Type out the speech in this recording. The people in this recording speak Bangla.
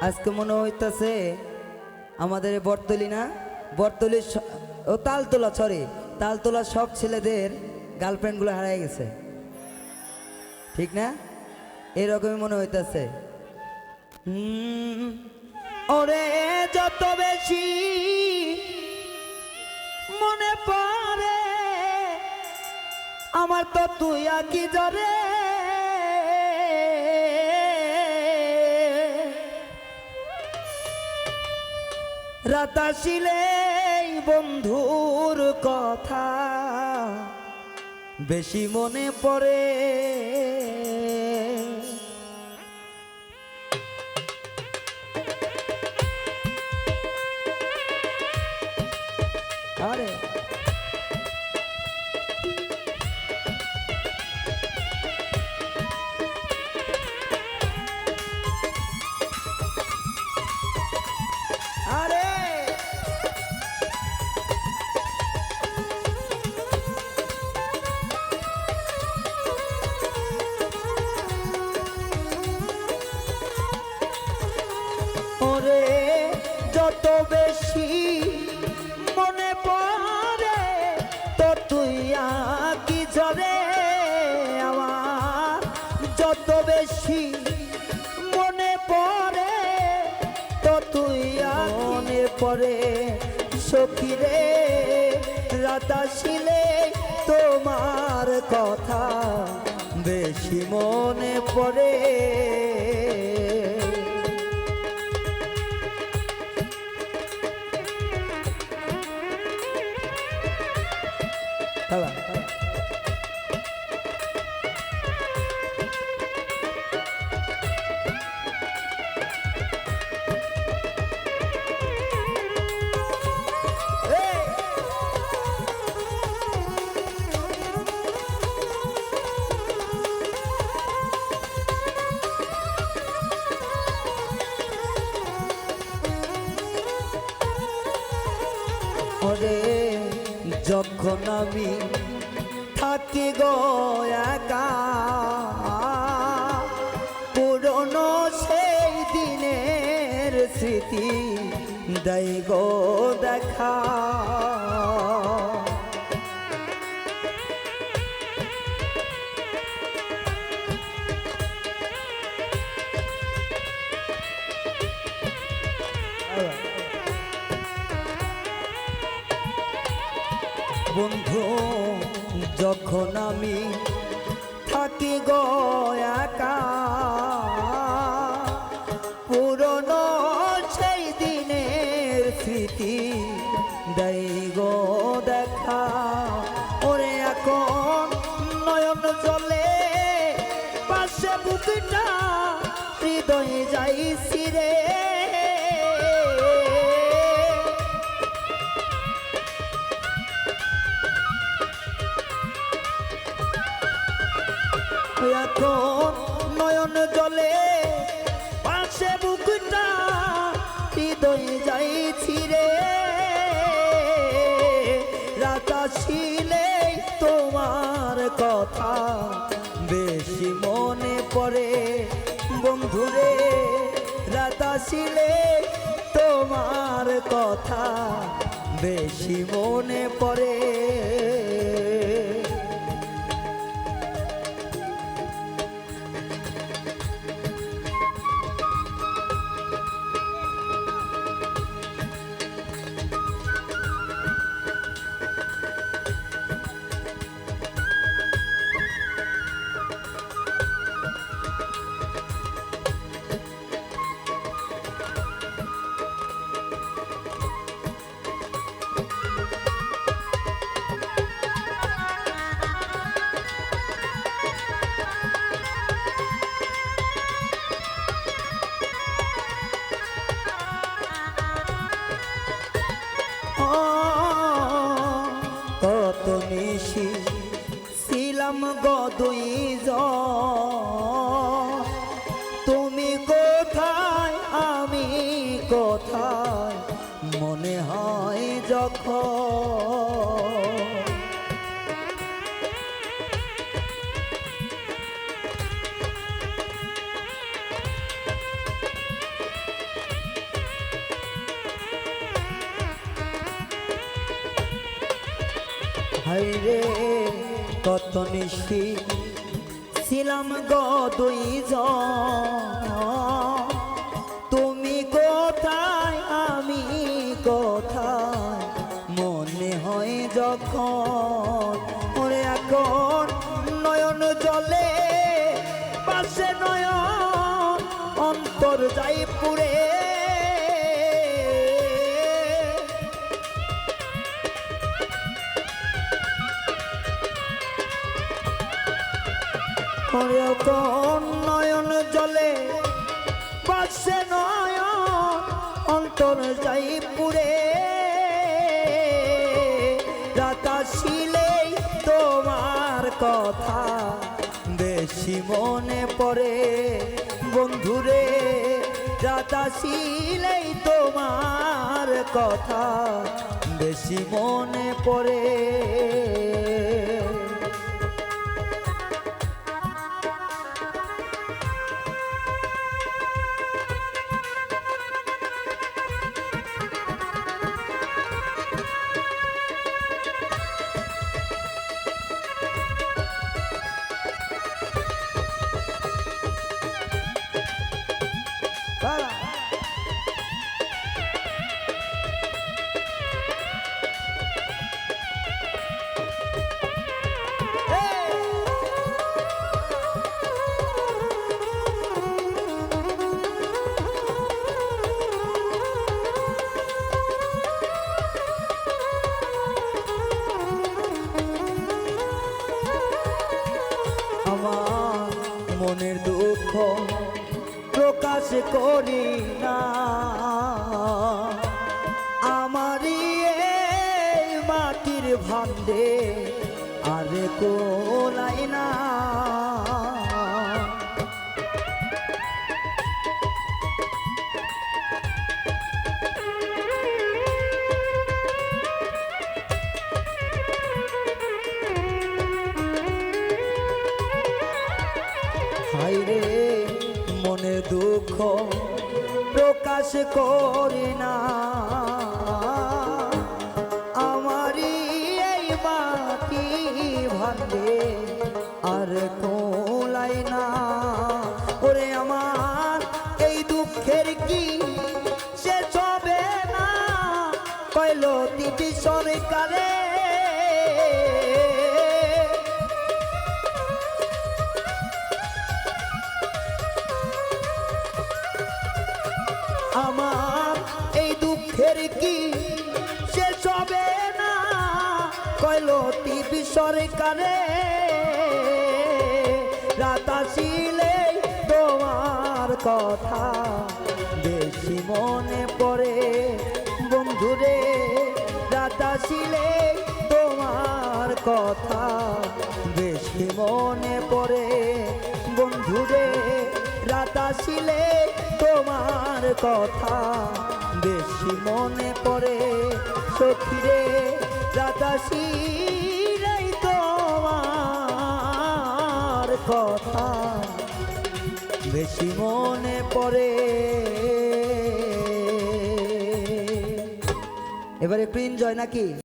আজকে মনে হইতেছে আমাদের এই বটতলি না? বটতলির স- ও তালতলা সরি তালতলা সব ছেলেদের গার্লফ্রেন্ডগুলো হারাই গেছে। ঠিক না? এরকমই মনে হইতেছে। ওরে যত বেশি মনে পড়ে আমার তো তুই আকি জরে রাতাশিলে বন্ধুর কথা বেশি মনে পড়ে। ওরে যত বেশি মনে পড়ে তো তুই কি ঝরে আমার। যত বেশি মনে পড়ে তো তুই মনে পড়ে সখিরে রাতাশিলে তোমার কথা বেশি মনে পড়ে। talal. যখন আমি থাকি গো বন্ধু, যখন আমি থাকি গো একা, পুরনো সেই দিনের স্মৃতি দেয় গো দেখা। ওরে এখন নয়ন জলে পাশে বুকটা হৃদয়ে যাইছি রে। রাতাশিলে তোমার কথা বেশি মনে পড়ে। বন্ধুরে রাতাশিলে তোমার কথা বেশি মনে পড়ে। ছিলাম গো দুইজ তুমি কোথায় আমি কোথায় মনে হয় যখন হাইরে কত নিশি ছিলাম গদই তুমি কোথায়, আমি কোথায়? মনে হয় যখন ওরে এখন নয়ন জলে, পাশে নয়ন, অন্তর যাই পুরে ওরে কোন নয়ন জলে পাশে নয়ন অন্তর যাই পুরে। রাতা শিলেই তোমার কথা, বেশি মনে পড়ে। বন্ধুরে, রাতা শিলেই তোমার কথা, বেশি মনে পড়ে। মনের দুঃখ প্রকাশ করি না। আমারই মাটির ভান্ডে আর কোলাই না। হাই রে মনে দুঃখ প্রকাশ করি না। আমার এই দুঃখের কি? শেষ হবে না টিভি সরকারে। রাতাশিলে তোমার কথা বেশি মনে পড়ে। বন্ধুরে রাতাশিলে তোমার কথা বেশি মনে পড়ে। বন্ধুরে রাতাশিলে তোমার কথা বেশি মনে পড়ে। সখিরে রাতাশিলে তোমার কথা বেশি মনে পড়ে। এবারে একটু জয় নাকি?